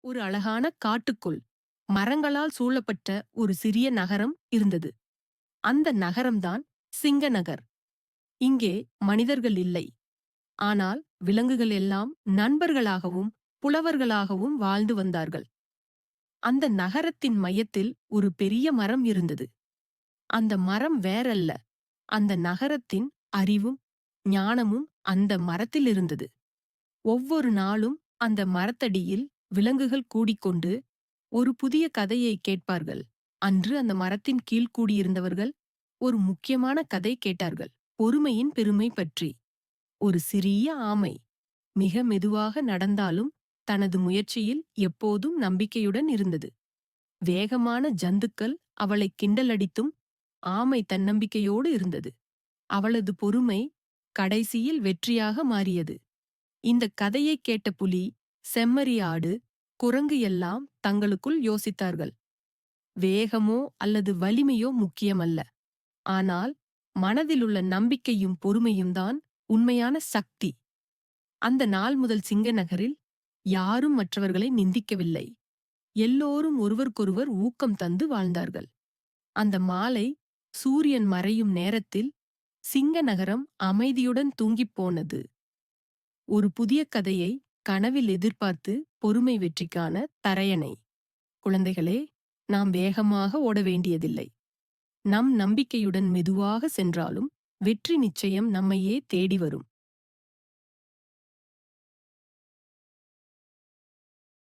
ஒரு அழகான காட்டுக்குள் மரங்களால் சூழப்பட்ட ஒரு சிறிய நகரம் இருந்தது. அந்த நகரம்தான் சிங்க நகர் இங்கே மனிதர்கள் இல்லை. ஆனால் விலங்குகள் எல்லாம் நண்பர்களாகவும் புலவர்களாகவும் வாழ்ந்து வந்தார்கள். அந்த நகரத்தின் மையத்தில் ஒரு பெரிய மரம் இருந்தது. அந்த மரம் வேறல்ல. அந்த நகரத்தின் அறிவும் ஞானமும் அந்த மரத்தில் இருந்தது. ஒவ்வொரு நாளும் அந்த மரத்தடியில் விலங்குகள் கூடிக்கொண்டு ஒரு புதிய கதையை கேட்பார்கள். அன்று அந்த மரத்தின் கீழ் கூடியிருந்தவர்கள் ஒரு முக்கியமான கதை கேட்டார்கள். பொறுமையின் பெருமை பற்றி. ஒரு சிறிய ஆமை மிக மெதுவாக நடந்தாலும் தனது முயற்சியில் எப்போதும் நம்பிக்கையுடன் இருந்தது. வேகமான ஜந்துக்கள் அவளை கிண்டலடித்தும் ஆமை தன்னம்பிக்கையோடு இருந்தது. அவளது பொறுமை கடைசியில் வெற்றியாக மாறியது. இந்த கதையைக் கேட்ட புலி செம்மறி ஆடு குரங்கு எல்லாம் தங்களுக்குள் யோசித்தார்கள். வேகமோ அல்லது வலிமையோ முக்கியமல்ல. ஆனால் மனதிலுள்ள நம்பிக்கையும் பொறுமையும் தான் உண்மையான சக்தி. அந்த நாள் முதல் சிங்க நகரில் யாரும் மற்றவர்களை நிந்திக்கவில்லை. எல்லோரும் ஒருவருக்கொருவர் ஊக்கம் தந்து வாழ்ந்தார்கள். அந்த மாலை சூரியன் மறையும் நேரத்தில் சிங்க நகரம் அமைதியுடன் தூங்கிப் போனது. ஒரு புதிய கதையை கனவில் எதிர்பார்த்து பொறுமை வெற்றிக்கான தரையணை. குழந்தைகளே நாம் வேகமாக ஓட வேண்டியதில்லை. நம் நம்பிக்கையுடன் மெதுவாக சென்றாலும் வெற்றி நிச்சயம் நம்மையே தேடி வரும்.